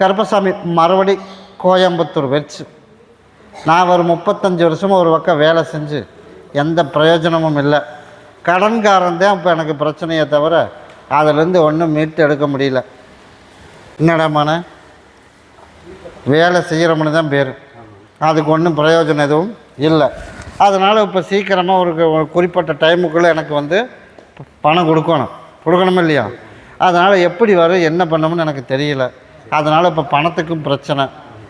கருப்பசாமி மறுபடி கோயம்புத்தூர் வச்சு நான் ஒரு முப்பத்தஞ்சு வருஷமாக ஒரு பக்கம் வேலை செஞ்சு எந்த பிரயோஜனமும் இல்லை. கடன்காரன் தான் இப்போ எனக்கு பிரச்சனையே தவிர அதிலேருந்து ஒன்றும் மீட்டு எடுக்க முடியல. என்னடாமான வேலை செய்கிறோம்னு தான் பேர். அதுக்கு ஒன்றும் பிரயோஜனம் எதுவும் இல்லை. அதனால் இப்போ சீக்கிரமாக ஒரு குறிப்பிட்ட டைமுக்குள்ளே எனக்கு வந்து பணம் கொடுக்கணும். கொடுக்கணும் இல்லையா? அதனால் எப்படி வரும் என்ன பண்ணணும்னு எனக்கு தெரியல. அதனால் இப்போ பணத்துக்கும் பிரச்சனை.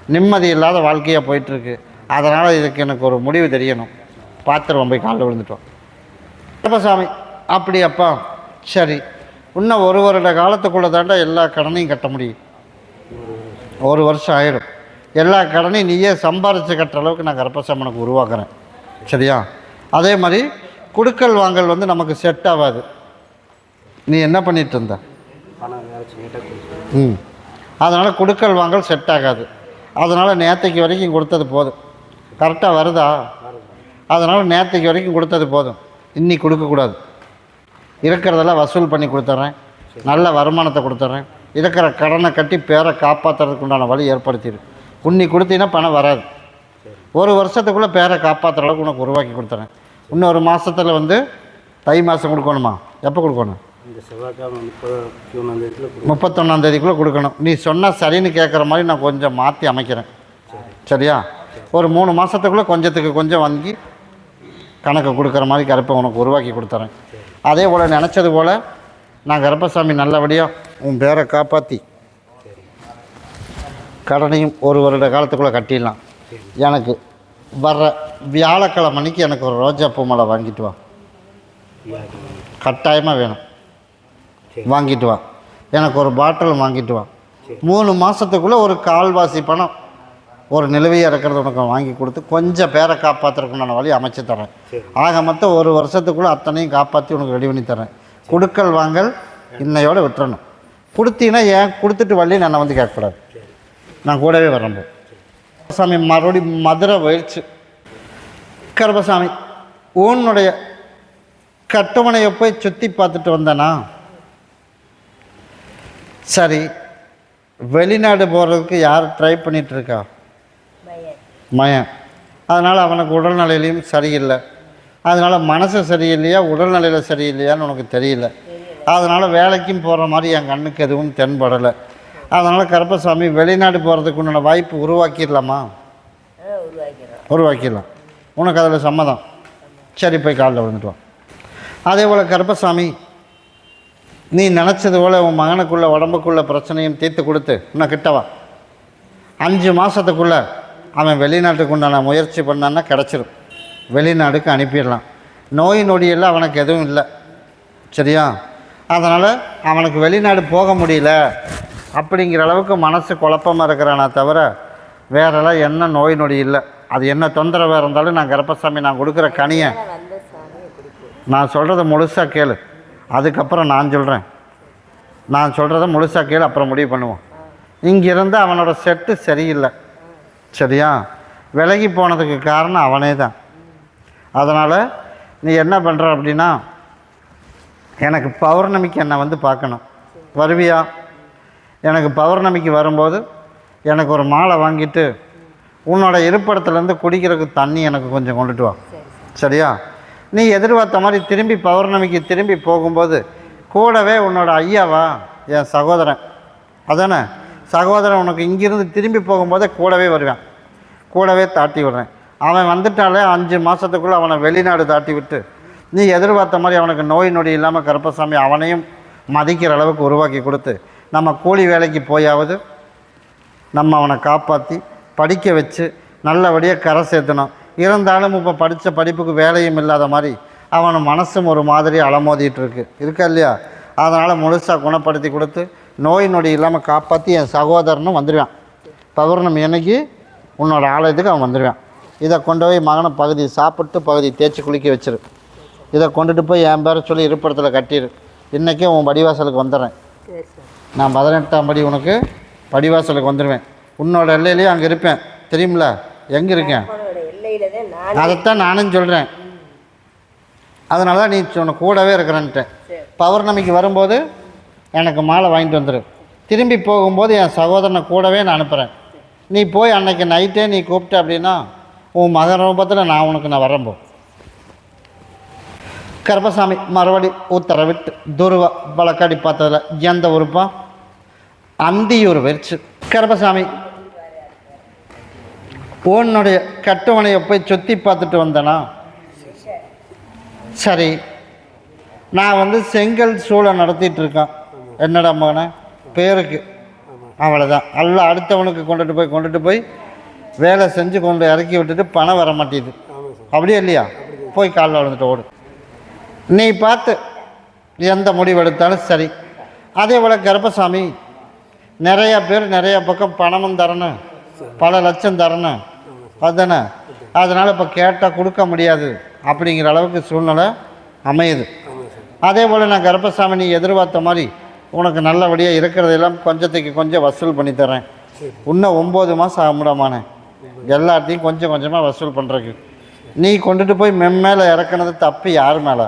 நிம்மதி இல்லாத வாழ்க்கையாக போயிட்டுருக்கு. அதனால் இதுக்கு எனக்கு ஒரு முடிவு தெரியணும். பார்த்துருவோம் போய் காலில் விழுந்துட்டோம். கருப்பசாமி அப்படியாப்பா? சரி. இன்னும் ஒரு வருட காலத்துக்குள்ளே தாண்டா எல்லா கடனையும் கட்ட முடியும். ஒரு வருஷம் ஆயிடும். எல்லா கடனையும் நீயே சம்பாரித்து கட்டுற அளவுக்கு நான் கருப்பசாமி உனக்கு உருவாக்குறேன். சரியா? அதே மாதிரி குடுக்கல் வாங்கல் வந்து நமக்கு செட் ஆகாது. நீ என்ன பண்ணிட்டு இருந்த? ம். அதனால் கொடுக்கல் வாங்கல் செட் ஆகாது. அதனால் நேற்றுக்கு வரைக்கும் கொடுத்தது போதும். கரெக்டாக வருதா? அதனால் நேற்றுக்கு வரைக்கும் கொடுத்தது போதும். இன்னி கொடுக்கக்கூடாது இருக்கிறதெல்லாம் வசூல் பண்ணி கொடுத்துட்றேன் நல்ல வருமானத்தை கொடுத்துட்றேன் இருக்கிற கடனை கட்டி பேரை காப்பாற்றுறதுக்கு உண்டான வழி ஏற்படுத்திடு உன்னி கொடுத்தீங்கன்னா பணம் வராது. ஒரு வருஷத்துக்குள்ளே பேரை காப்பாற்றுற அளவுக்கு உனக்கு உருவாக்கி கொடுத்துறேன். இன்னொரு மாதத்தில் வந்து தை மாதம் கொடுக்கணுமா? எப்போ கொடுக்கணும்? இந்த செவ்வாய்க்கிழமை முப்பது ஒன்றாம் தேதியில் கொடு முப்பத்தொன்னாந்தேதிக்குள்ளே கொடுக்கணும். நீ சொன்னால் சரின்னு கேட்குற மாதிரி நான் கொஞ்சம் மாற்றி அமைக்கிறேன். சரியா? ஒரு மூணு மாதத்துக்குள்ளே கொஞ்சத்துக்கு கொஞ்சம் வாங்கி கணக்கு கொடுக்குற மாதிரி கருப்பை உனக்கு உருவாக்கி கொடுத்துறேன். அதே போல் நினச்சது போல் நான் கருப்பசாமி நல்லபடியாக உன் பேரை காப்பாற்றி கடனையும் ஒரு வருட காலத்துக்குள்ளே கட்டிடலாம். எனக்கு வர்ற வியாழக்கிழமை அன்னைக்கு எனக்கு ஒரு ரோஜா பூ மாலை வாங்கிட்டு வா. கட்டாயமாக வேணும். வாங்கிட்டு வா. எனக்கு ஒரு பாட்டில் வாங்கிட்டு வா. மூணு மாதத்துக்குள்ளே ஒரு கால்வாசி பணம். ஒரு நிலுவையாக இருக்கிறத உனக்கு வாங்கி கொடுத்து கொஞ்சம் பேரை காப்பாற்றுறதுக்குண்டான வழி அமைச்சு தரேன். ஆக மொத்தம் ஒரு வருஷத்துக்குள்ளே அத்தனையும் காப்பாற்றி உனக்கு ரெடி பண்ணி தரேன். குடுக்கல் வாங்கல் இன்னையோட விட்டுறணும். கொடுத்தீங்கன்னா ஏன் கொடுத்துட்டு வள்ளி நான் வந்து கேட்கக்கூடாது. நான் கூடவே வரேன் போ. சாமி மறுபடி மதுரை போயிடுச்சு கருப்பசாமி உன்னுடைய கட்டுமனையை போய் சுற்றி பார்த்துட்டு வந்தேனா? சரி வெளிநாடு போகிறதுக்கு யார் ட்ரை பண்ணிட்டு இருக்கா மயன். அதனால் அவனுக்கு உடல்நிலையிலையும் சரியில்லை. அதனால் மனசு சரியில்லையா உடல்நிலையில் சரியில்லையான்னு உனக்கு தெரியல. அதனால் வேலைக்கும் போகிற மாதிரி என் கண்ணுக்கு எதுவும் தென்படலை. அதனால் கருப்பசாமி வெளிநாடு போகிறதுக்கு உண்டான வாய்ப்பு உருவாக்கிடலாமா? உருவாக்கிடலாம். உனக்கு அதில் சம்மதம். சரி போய் காலில் விழுந்துட்டு அதே போல் கருப்பசாமி நீ நினச்சது போல் உன் மகனுக்குள்ள உடம்புக்குள்ள பிரச்சனையும் தீர்த்து கொடுத்து இன்னும் கிட்டவா? அஞ்சு மாதத்துக்குள்ளே அவன் வெளிநாட்டுக்கு உண்டான முயற்சி பண்ணான்னா கிடச்சிரும். வெளிநாடுக்கு அனுப்பிடலாம். நோய் நொடியெல்லாம் அவனுக்கு எதுவும் இல்லை. சரியா? அதனால் அவனுக்கு வெளிநாடு போக முடியல அப்படிங்கிற அளவுக்கு மனசு குழப்பமாக இருக்கிறானா தவிர வேறெல்லாம் என்ன நோய் நொடி இல்லை. அது என்ன தொந்தரவாக இருந்தாலும் நான் கருப்பசாமி நான் கொடுக்குற கனியை நான் சொல்கிறத முழுசாக கேளு. அதுக்கப்புறம் நான் சொல்கிறேன் நான் சொல்கிறத முழுசாக கேளு அப்புறம் முடிவு பண்ணுவோம். இங்கிருந்து அவனோட செட்டு சரியில்லை. சரியா? விலகி போனதுக்கு காரணம் அவனே தான் அதனால் நீ என்ன பண்ணுற அப்படின்னா எனக்கு பௌர்ணமிக்கு என்னை வந்து பார்க்கணும். வருவியா? எனக்கு பௌர்ணமிக்கு வரும்போது எனக்கு ஒரு மாலை வாங்கிட்டு உன்னோட இருப்பிடத்துலேருந்து குடிக்கிறதுக்கு தண்ணி எனக்கு கொஞ்சம் கொண்டுட்டு வா. சரியா? நீ எதிர்பார்த்த மாதிரி திரும்பி பௌர்ணமிக்கு திரும்பி போகும்போது கூடவே உன்னோட ஐயாவா? என் சகோதரன். அதானே? சகோதரன் உனக்கு இங்கிருந்து திரும்பி போகும்போதே கூடவே வருவேன். கூடவே தாட்டி விடுறேன். அவன் வந்துட்டாலே அஞ்சு மாதத்துக்குள்ளே அவனை வெளிநாடு தாட்டி விட்டு நீ எதிர்பார்த்த மாதிரி அவனுக்கு நோய் நொடி இல்லாமல் கருப்பசாமி அவனையும் மதிக்கிற அளவுக்கு உருவாக்கி கொடுத்து நம்ம கூலி வேலைக்கு போயாவது நம்ம அவனை காப்பாற்றி படிக்க வச்சு நல்லபடியாக கரை சேர்த்தணும். இருந்தாலும் இப்போ படித்த படிப்புக்கு வேலையும் இல்லாத மாதிரி அவன் மனசும் ஒரு மாதிரி அலமோதிட்டு இருக்கு இருக்கா இல்லையா? அதனால் முழுசாக குணப்படுத்தி கொடுத்து நோய் நொடி இல்லாமல் காப்பாற்றி என் சகோதரனும் வந்துடுவான் பௌர்ணமி அன்னைக்கு உன்னோட ஆலயத்துக்கு அவன் வந்துடுவான் இதை கொண்டு போய் மகனை பகுதி சாப்பிட்டு பகுதி தேய்ச்சி குளிக்க வச்சிரு. இதை கொண்டுட்டு போய் என் பேரை சொல்லி இருப்பிடத்தில் கட்டிடு இன்றைக்கே உன் படிவாசலுக்கு வந்துடுறேன். நான் பதினெட்டாம் படி உனக்கு படிவாசலுக்கு வந்துடுவேன் உன்னோட எல்லையிலேயே அங்கே இருப்பேன். தெரியுமில எங்கே இருக்கேன்? நான். அதைத்தான் நானும் சொல்கிறேன் அதனால தான் நீ சொன்ன கூடவே இருக்கிறேன்ட்டேன் பௌர்ணமிக்கு வரும்போது எனக்கு மாலை வாங்கிட்டு வந்துடு திரும்பி போகும்போது என் சகோதரனை கூடவே நான் அனுப்புகிறேன் நீ போய் அன்னைக்கு நைட்டே நீ கூப்பிட்ட அப்படின்னா உன் மகன் ரூபத்தில் நான் உனக்கு நான் வரம்போ கருப்பசாமி மறுபடி உத்தரவிட்டு துருவ வழக்காடி பார்த்ததில் எந்த உறுப்பா? அந்தியூர் வெறிச்சு. கருப்பசாமி உன்னுடைய கட்டுமனையை போய் சுற்றி பார்த்துட்டு வந்தேனா? சரி. நான் வந்து செங்கல் சூளை நடத்திட்டு இருக்கேன். என்னடா மகனே? பேருக்கு. அவ்வளோதான் எல்லாம் அடுத்தவனுக்கு கொண்டுட்டு போய் கொண்டுட்டு போய் வேலை செஞ்சு கொண்டு இறக்கி விட்டுட்டு பணம் வர மாட்டேங்குது. அப்படியே இல்லையா? போய் காலில் விழுந்துட்டு ஓடு. நீ பார்த்து எந்த முடிவு எடுத்தாலும் சரி. அதே போல் கருப்பசாமி நிறையா பேர் நிறையா பக்கம் பணமும் தரணும். பல லட்சம் தரணும். அதுதானே? அதனால் இப்போ கேட்டால் கொடுக்க முடியாது அப்படிங்கிற அளவுக்கு சூழ்நிலை அமையுது. அதே போல் நான் கருப்பசாமி நீ எதிர்பார்த்த மாதிரி உனக்கு நல்லபடியாக இருக்கிறதெல்லாம் கொஞ்சத்துக்கு கொஞ்சம் வசூல் பண்ணி தரேன். இன்னும் ஒம்பது மாதம் ஆகும்டாமானே? எல்லாத்தையும் கொஞ்சம் கொஞ்சமாக வசூல் பண்ணுறக்கு நீ கொண்டுட்டு போய் மெம் மேலே இறக்குனது தப்பு யார் மேலே?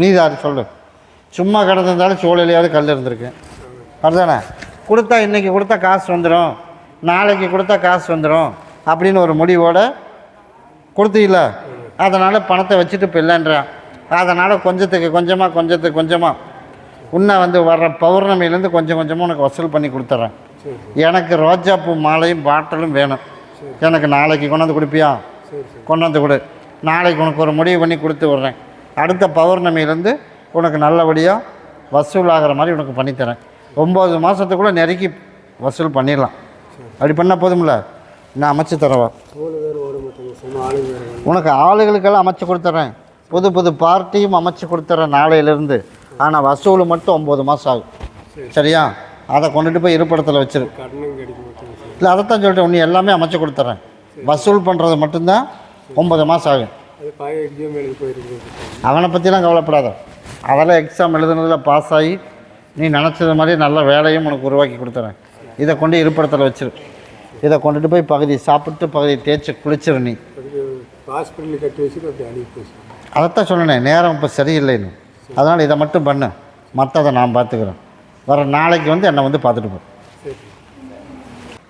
நீ யார் சொல்லு. சும்மா கிடந்திருந்தாலும் சூழலையாவது கல் இருந்திருக்கு. அதுதானே? கொடுத்தா இன்றைக்கி கொடுத்தா காசு வந்துடும் நாளைக்கு கொடுத்தா காசு வந்துடும் அப்படின்னு ஒரு முடிவோட கொடுத்தீங்கள அதனால் பணத்தை வச்சுட்டு இப்போ இல்லைன்றான் அதனால் கொஞ்சத்துக்கு கொஞ்சமாக கொஞ்சத்துக்கு கொஞ்சமாக உன்னை வந்து வர்ற பௌர்ணமியிலேருந்து கொஞ்சம் கொஞ்சமாக உனக்கு வசூல் பண்ணி கொடுத்துட்றேன் எனக்கு ரோஜாப்பூ மாலையும் பாட்டிலும் வேணும். எனக்கு நாளைக்கு கொண்டாந்து கொடுப்பியா? கொண்டாந்து கொடு. நாளைக்கு உனக்கு ஒரு முடிவு பண்ணி கொடுத்து விட்றேன். அடுத்த பௌர்ணமியிலேருந்து உனக்கு நல்லபடியாக வசூல் ஆகிற மாதிரி உனக்கு பண்ணித்தரேன். ஒம்பது மாதத்துக்குள்ளே நெருக்கி வசூல் பண்ணிடலாம். அப்படி பண்ணால் போதும்ல? நான் அமைச்சு தரவா? உனக்கு ஆளுகளுக்கெல்லாம் அமைச்சு கொடுத்துட்றேன் புது புது பார்ட்டியும் அமைச்சு கொடுத்துட்றேன் நாளையிலேருந்து. ஆனால் வசூல் மட்டும் ஒம்பது மாதம் ஆகும். சரியா? அதை கொண்டுட்டு போய் இருப்பிடத்தில் வச்சிரு. இல்லை அதைத்தான் சொல்லிட்டேன். உன்னை எல்லாமே அமைச்சு கொடுத்துட்றேன் வசூல் பண்ணுறது மட்டும்தான் ஒம்பது மாதம் ஆகும். அவனை பற்றிலாம் கவலைப்படாத. அதெல்லாம் எக்ஸாம் எழுதுனதில் பாஸ் ஆகி நீ நினச்சது மாதிரி நல்ல வேலையும் உனக்கு உருவாக்கி கொடுத்துறேன். இதை கொண்டு இருப்பிடத்தில் வச்சிரு. இதை கொண்டுட்டு போய் பகுதி சாப்பிட்டு பகுதி தேய்ச்சி குளிச்சிரு நீ. ஹாஸ்பிட்டலில் கட்டி வச்சுட்டு அப்படி அனுப்பி அதைத்தான் சொன்னேன் நேரம் இப்போ சரியில்லைன்னு. அதனால் இதை மட்டும் பண்ணு. மற்றதை நான் பார்த்துக்கிறேன். வர நாளைக்கு வந்து என்னை வந்து பார்த்துட்டு போ.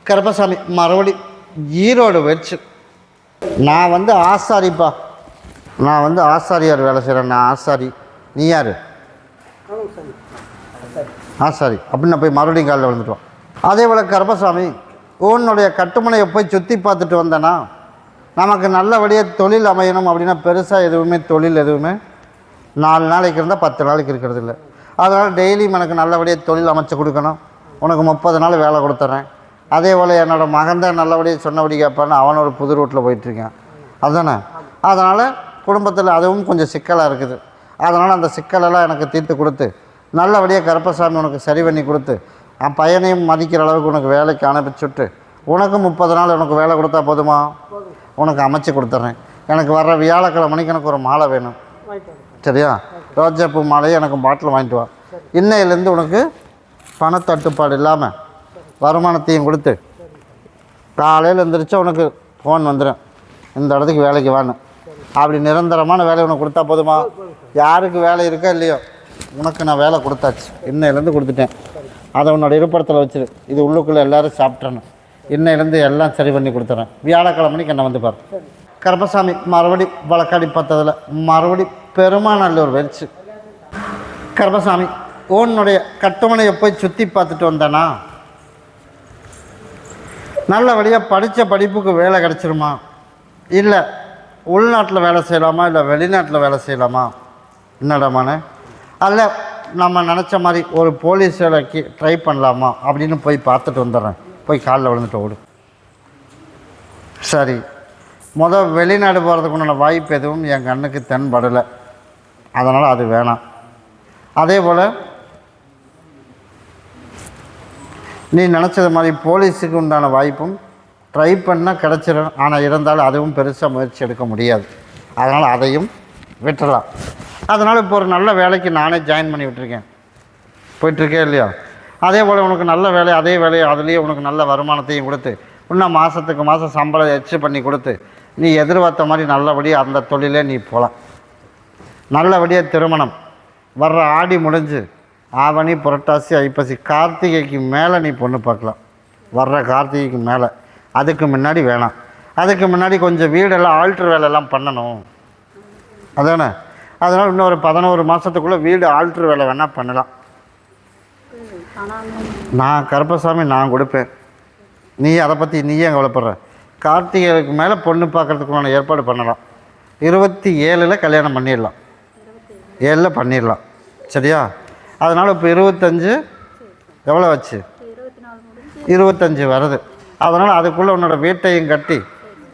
கருப்பசாமி மறுபடி ஈரோடு வச்சு நான் வந்து ஆசாரிப்பா. நான் வந்து ஆசாரியார் வேலை செய்கிறேன் நான் ஆசாரி. நீ யார்? ஆசாரி. அப்படின்னு நான் போய் மறுபடியும் காலையில் விழுந்துட்டோம். அதே போல் கருப்பசாமி உன்னுடைய கட்டுமனையை போய் சுற்றி பார்த்துட்டு வந்தேன்னா நமக்கு நல்லபடியாக தொழில் அமையணும் அப்படின்னா பெருசாக எதுவுமே தொழில் எதுவுமே நாலு நாளைக்கு இருந்தால் பத்து நாளைக்கு இருக்கிறது இல்லை. அதனால் டெய்லியும் எனக்கு நல்லபடியாக தொழில் அமைச்சு கொடுக்கணும். உனக்கு முப்பது நாள் வேலை கொடுத்துட்றேன் அதே போல் என்னோடய மகன் தான் நல்லபடியாக சொன்னபடி கேட்பான்னு அவன் ஒரு புது ரூட்டில் போயிட்டுருக்கேன். அதுதானே? அதனால் குடும்பத்தில் அதுவும் கொஞ்சம் சிக்கலாக இருக்குது. அதனால் அந்த சிக்கலெல்லாம் எனக்கு தீர்த்து கொடுத்து நல்லபடியாக கருப்பசாமி உனக்கு சரி பண்ணி கொடுத்து என் பையனையும் மதிக்கிற அளவுக்கு உனக்கு வேலைக்கு அனுப்பிச்சுட்டு உனக்கு முப்பது நாள் உனக்கு வேலை கொடுத்தா போதுமா? உனக்கு அமைச்சு கொடுத்துட்றேன் எனக்கு வர்ற வியாழக்கிழமைக்கு எனக்கு ஒரு மாலை வேணும். சரியா? ரோஜாப்பூ மாலையை எனக்கு பாட்டில் வாங்கிட்டு வா. இன்னையிலேருந்து உனக்கு பணத்தட்டுப்பாடு இல்லாமல் வருமானத்தையும் கொடுத்து காலையில் எழுந்திரிச்சா உனக்கு ஃபோன் வந்துடும் இந்த இடத்துக்கு வேலைக்கு வேணும் அப்படி நிரந்தரமான வேலை உனக்கு கொடுத்தா போதுமா? யாருக்கு வேலை இருக்கோ இல்லையோ? உனக்கு நான் வேலை கொடுத்தாச்சு. இன்னையிலேருந்து கொடுத்துட்டேன். அதை உன்னோட இருப்பிடத்தில் வச்சிரு. இது உள்ளுக்குள்ளே எல்லோரும் சாப்பிட்றணும் இன்னையிலேருந்து எல்லாம் சரி பண்ணி கொடுத்துறேன். வியாழக்கிழமைக்கு என்ன வந்து பாரு. கருப்பசாமி மறுபடி வழக்காடி பார்த்ததில் மறுபடி பெருமாநல்லூர் வெறிச்சு. கருப்பசாமி உன்னுடைய கட்டுமனையை போய் சுற்றி பார்த்துட்டு வந்தேனா? நல்லபடியாக படித்த படிப்புக்கு வேலை கிடச்சிருமா? இல்லை உள்நாட்டில் வேலை செய்யலாமா? இல்லை வெளிநாட்டில் வேலை செய்யலாமா? என்னடாமாண்ணே அல்ல நம்ம நினச்ச மாதிரி ஒரு போலீஸ் வேலைக்கு ட்ரை பண்ணலாமா? அப்படின்னு போய் பார்த்துட்டு வந்துடுறேன். போய் காலில் விழுந்துட்டு ஓடு. சரி. முத வெளிநாடு போகிறதுக்கு உண்டான வாய்ப்பு எதுவும் என் கண்ணுக்கு தென்படலை. அதனால் அது வேணாம். அதே போல் நீ நினச்சது மாதிரி போலீஸுக்கு உண்டான வாய்ப்பும் ட்ரை பண்ணால் கிடச்சிடும் ஆனால் இருந்தாலும் அதுவும் பெருசாக முயற்சி எடுக்க முடியாது. அதனால் அதையும் விட்டுறலாம். அதனால் இப்போ ஒரு நல்ல வேலைக்கு நானே ஜாயின் பண்ணி விட்டுருக்கேன். போயிட்டுருக்கே இல்லையா? அதே போல் உனக்கு நல்ல வேலை அதே வேலையை அதுலேயே உனக்கு நல்ல வருமானத்தையும் கொடுத்து இன்னும் மாதத்துக்கு மாதம் சம்பளம் எச்சு பண்ணி கொடுத்து நீ எதிர்பார்த்த மாதிரி நல்லபடியாக அந்த தொழிலே நீ போகலாம் நல்லபடியாக திருமணம். வர்ற ஆடி முடிஞ்சு ஆவணி புரட்டாசி ஐப்பசி கார்த்திகைக்கு மேலே நீ பொண்ணு பார்க்கலாம். வர்ற கார்த்திகைக்கு மேலே. அதுக்கு முன்னாடி வேணாம். அதுக்கு முன்னாடி கொஞ்சம் வீடெல்லாம் ஆல்ட்ரு வேலையெல்லாம் பண்ணணும். அதானே? அதனால் இன்னொரு பதினோரு மாதத்துக்குள்ளே வீடு ஆல்ட்ரு வேலை வேணால் பண்ணலாம். நான் கருப்பசாமி நான் கொடுப்பேன். நீ அதை பற்றி நீயே கவலைப்படுற. கார்த்திகைக்கு மேலே பொண்ணு பார்க்குறதுக்குமான ஏற்பாடு பண்ணலாம். இருபத்தி ஏழில் கல்யாணம் பண்ணிடலாம். ஏழில் பண்ணிடலாம். சரியா? அதனால் இப்போ இருபத்தஞ்சு எவ்வளோ வச்சு இருபத்தஞ்சு வருது. அதனால் அதுக்குள்ளே உன்னோட வீட்டையும் கட்டி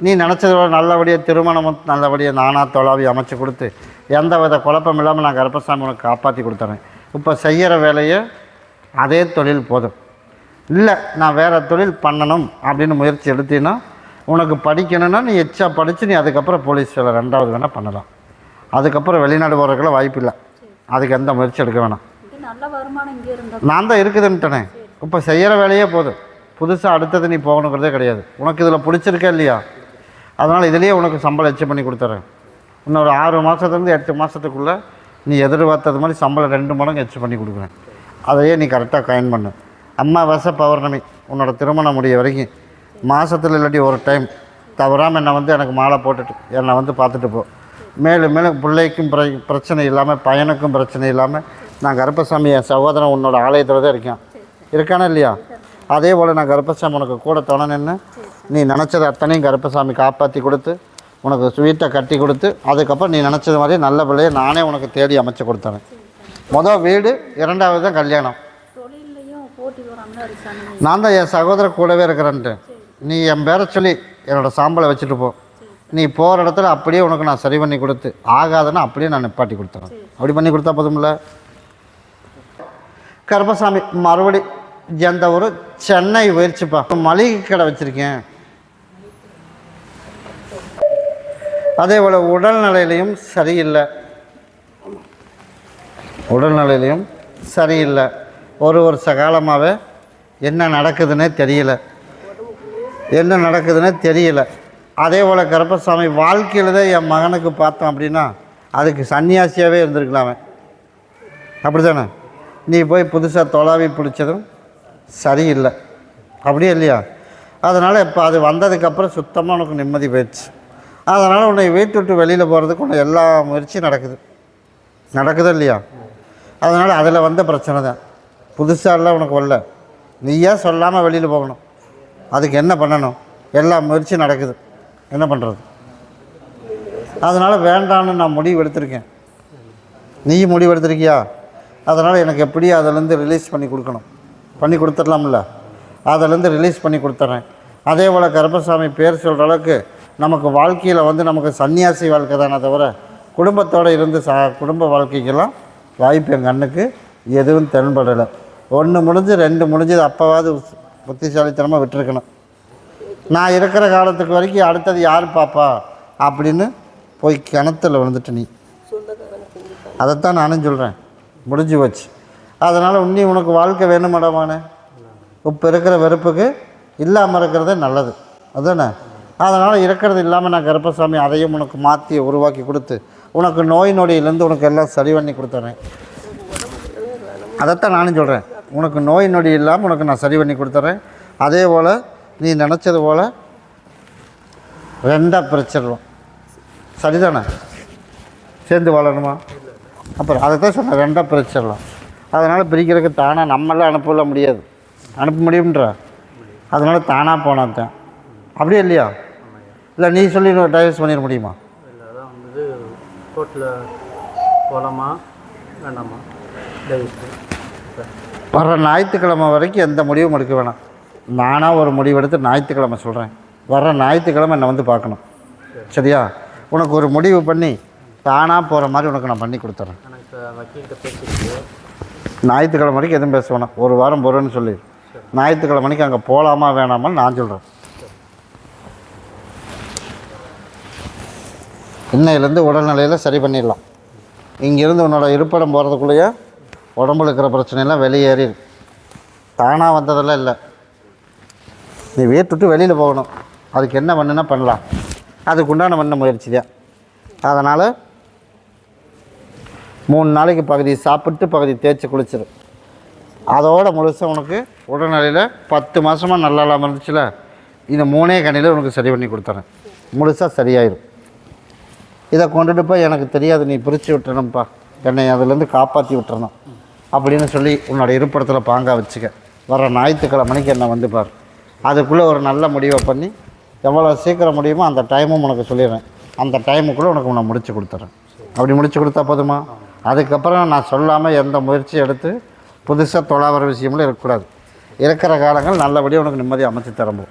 நீ நினச்சதோட நல்லபடியாக திருமணமும் நல்லபடியாக நானாக தொலாவி அமைச்சு கொடுத்து எந்த வித குழப்பம் இல்லாமல் நான் கருப்பசாமி உனக்கு காப்பாற்றி கொடுத்துறேன். இப்போ செய்கிற வேலையை அதே தொழில் போதும். இல்லை நான் வேறு தொழில் பண்ணணும் அப்படின்னு முயற்சி எடுத்தீங்கன்னா உனக்கு படிக்கணும்னா நீ எச்சா படித்து நீ அதுக்கப்புறம் போலீஸ் வேலை ரெண்டாவது வேணால் பண்ணலாம். அதுக்கப்புறம் வெளிநாடு போகிறதுக்குலாம் வாய்ப்பு இல்லை. அதுக்கு எந்த முயற்சி எடுக்க வேணாம். நான் தான் இருக்குதுன்ட்டனே இப்போ செய்கிற வேலையே போதும். புதுசாக அடுத்தது நீ போகணுங்கிறதே கிடையாது. உனக்கு இதில் பிடிச்சிருக்கா இல்லையா? அதனால் இதுலேயே உனக்கு சம்பளம் எச்சு பண்ணி கொடுத்துறேன். இன்னொரு ஆறு மாதத்துலேருந்து எட்டு மாதத்துக்குள்ளே நீ எதிர்பார்த்தது மாதிரி சம்பளம் ரெண்டு மடங்கு எச்சு பண்ணி கொடுக்குறேன். அதையே நீ கரெக்டாக கயன் பண்ணு. அம்மாவாசை பௌர்ணமி உன்னோட திருமணம் முடிய வரைக்கும் மாதத்தில் இல்லாட்டி ஒரு டைம் தவறாமல் என்னை வந்து எனக்கு மாலை போட்டுட்டு என்னை வந்து பார்த்துட்டு போ. மேலும் மேலும் பிள்ளைக்கும் பிர பிரச்சனை இல்லாமல் பையனுக்கும் பிரச்சனை இல்லாமல் நான் கருப்பசாமி என் சகோதரன் உன்னோட ஆலயத்தில் தான் இருக்கேன். இருக்கானா இல்லையா? அதே போல் நான் கருப்பசாமி உனக்கு கூட துணை நின்று நீ நினச்சது அத்தனையும் கருப்பசாமி காப்பாற்றி கொடுத்து உனக்கு ஸ்வீட்டை கட்டி கொடுத்து அதுக்கப்புறம் நீ நினச்சது மாதிரி நல்ல பிள்ளையை நானே உனக்கு தேடி அமைச்சு கொடுத்தேன் மொதல் வீடு இரண்டாவது தான் கல்யாணம். நான் தான் என் சகோதரர் கூடவே இருக்கிறேன்ட்டு. நீ என் பேரை சொல்லி என்னோடய சாம்பலை வச்சுட்டு போ. நீ போகிற இடத்துல அப்படியே உனக்கு நான் சரி பண்ணி கொடுத்து ஆகாதுன்னா அப்படியே நான் நிப்பாட்டி கொடுத்துறேன். அப்படி பண்ணி கொடுத்தா போதும்ல? கருப்பசாமி மறுபடி எந்த ஊர்? சென்னை போயிடுச்சுப்பா மளிகை கடை வச்சுருக்கேன். அதே போல் உடல்நிலையிலையும் சரியில்லை. உடல்நிலையிலையும் சரியில்லை. ஒரு ஒரு சகாலமாகவே என்ன நடக்குதுன்னே தெரியல. என்ன நடக்குதுன்னே தெரியல. அதே போல் கருப்பசாமி வாழ்க்கையில் தான் என் மகனுக்கு பார்த்தோம் அப்படின்னா அதுக்கு சன்னியாசியாகவே இருந்திருக்கலாமே. அப்படி தானே நீ போய் புதுசாக தொலாவி பிடிச்சதும் சரியில்லை. அப்படியே இல்லையா? அதனால் இப்போ அது வந்ததுக்கப்புறம் சுத்தமாக உனக்கு நிம்மதி போயிடுச்சு. அதனால் உன்னை வீட்டு விட்டு வெளியில் போகிறதுக்கு உன்னை எல்லா முயற்சியும் நடக்குது. நடக்குதோ இல்லையா? அதனால் அதில் வந்த பிரச்சனை தான். புதுசாலாம் உனக்கு வரல. நீயே சொல்லாமல் வெளியில் போகணும். அதுக்கு என்ன பண்ணணும்? எல்லா முயற்சியும் நடக்குது. என்ன பண்ணுறது அதனால் வேண்டான்னு நான் முடிவு எடுத்திருக்கேன். நீ முடிவு எடுத்திருக்கியா? அதனால் எனக்கு எப்படி அதிலேருந்து ரிலீஸ் பண்ணி கொடுக்கணும். பண்ணி கொடுத்துடலாம்ல? அதிலேருந்து ரிலீஸ் பண்ணி கொடுத்துட்றேன். அதே போல் கருப்பசாமி பேர் சொல்கிற அளவுக்கு நமக்கு வாழ்க்கையில் வந்து நமக்கு சன்னியாசி வாழ்க்கை தானே தவிர குடும்பத்தோடு இருந்து சா குடும்ப வாழ்க்கைக்கெல்லாம் வாய்ப்பு என் கண்ணுக்கு எதுவும் தென்படலை. ஒன்று முடிஞ்சு ரெண்டு முடிஞ்சது அப்போவாது புத்திசாலித்தனமாக விட்டுருக்கணும். நான் இருக்கிற காலத்துக்கு வரைக்கும் அடுத்தது யார் பாப்பா அப்படின்னு போய் கிணத்துல விழுந்துட்டு நீ. அதைத்தான் நானும் சொல்கிறேன் முடிஞ்சு போச்சு. அதனால் உன்னி உனக்கு வாழ்க்கை வேணுமாடாமானே இப்போ இருக்கிற வெறுப்புக்கு இல்லாமல் இருக்கிறதே நல்லது. அதுதானே அதனால் இருக்கிறது இல்லாமல் நான் கருப்பசாமி அதையும் உனக்கு மாற்றி உருவாக்கி கொடுத்து உனக்கு நோய் நொடியிலேருந்து உனக்கு எல்லாம் சரி பண்ணி கொடுத்துறேன் அதைத்தான் நானும் சொல்கிறேன். உனக்கு நோய் நொடி இல்லாமல் உனக்கு நான் சரி பண்ணி கொடுத்துறேன் அதே போல் நீ நினச்சது போல் ரெண்டாக பிரிச்சிடலாம். சரிதானே? சேர்ந்து வாழணுமா? அப்புறம் அதை தான் சொன்னேன் ரெண்டாக பிரிச்சிடலாம். அதனால் பிரிக்கிறதுக்கு தானாக நம்மளாம் அனுப்பல முடியாது. அனுப்ப முடியும்ன்ற. அதனால் தானாக போனால் தான் அப்படியே இல்லையா? இல்லை நீ சொல்லி டைவர்ஸ் பண்ணிட முடியுமா? இல்லை அதான் வந்து கோர்ட்டில் போகலாமா வேண்டாமா? டைவர்ஸ் வர்ற ஞாயிற்றுக்கிழமை வரைக்கும் எந்த முடிவும் எடுக்க வேணாம். நானாக ஒரு முடிவு எடுத்து ஞாயிற்றுக்கிழமை சொல்கிறேன் வர்ற ஞாயிற்றுக்கிழமை என்னை வந்து பார்க்கணும். சரியா? உனக்கு ஒரு முடிவு பண்ணி தானாக போகிற மாதிரி உனக்கு நான் பண்ணி பேசியிருக்கு ஞாயிற்றுக்கிழமை வரைக்கும் எதுவும் பேச வேணாம். ஒரு வாரம் போகிறேன்னு சொல்லி. ஞாயிற்றுக்கிழமை மணிக்கு அங்கே போகலாமா வேணாமான்னு நான் சொல்கிறேன் இன்னையிலேருந்து உடல்நிலையில் சரி பண்ணிடலாம். இங்கேருந்து உன்னோட இருப்பிடம் போகிறதுக்குள்ளேயே உடம்புல இருக்கிற பிரச்சனையெல்லாம் வெளியேறி தானாக வந்ததெல்லாம் இல்லை. நீ வீட்டுட்டு வெளியில் போகணும். அதுக்கு என்ன பண்ணுனா பண்ணலாம். அதுக்குண்டான பண்ண முயற்சி தான் அதனால் மூணு நாளைக்கு பகுதி சாப்பிட்டு பகுதி தேய்ச்சி குளிச்சிரு. அதோட முழுசாக உனக்கு உடல்நிலையில் பத்து மாதமாக நல்லா இல்லாமல் இருந்துச்சுல இந்த மூணே கண்ணியில் உனக்கு சரி பண்ணி கொடுத்துறேன். முழுசாக சரியாயிடும் இதை கொண்டுட்டு போய் எனக்கு தெரியாது நீ பிரித்து விட்டுறணும்ப்பா. என்னை அதுலேருந்து காப்பாற்றி விட்டுறணும். அப்படின்னு சொல்லி உன்னோட இருப்பிடத்தில் பாங்காக வச்சுக்க. வர ஞாயிற்றுக்கிழமைக்கு என்னை வந்து பார். அதுக்குள்ளே ஒரு நல்ல முடிவை பண்ணி எவ்வளோ சீக்கிரம் முடியுமோ அந்த டைமும் உனக்கு சொல்லிடுறேன். அந்த டைமுக்குள்ளே உனக்கு உன்னை முடிச்சு கொடுத்துறேன். அப்படி முடிச்சு கொடுத்தா போதுமா? அதுக்கப்புறம் நான் சொல்லாமல் எந்த முயற்சியும் எடுத்து புதுசாக தொழாவர விஷயமும் இருக்கக்கூடாது. இருக்கிற காலங்கள் நல்லபடியாக உனக்கு நிம்மதி அமைச்சு தரணும்.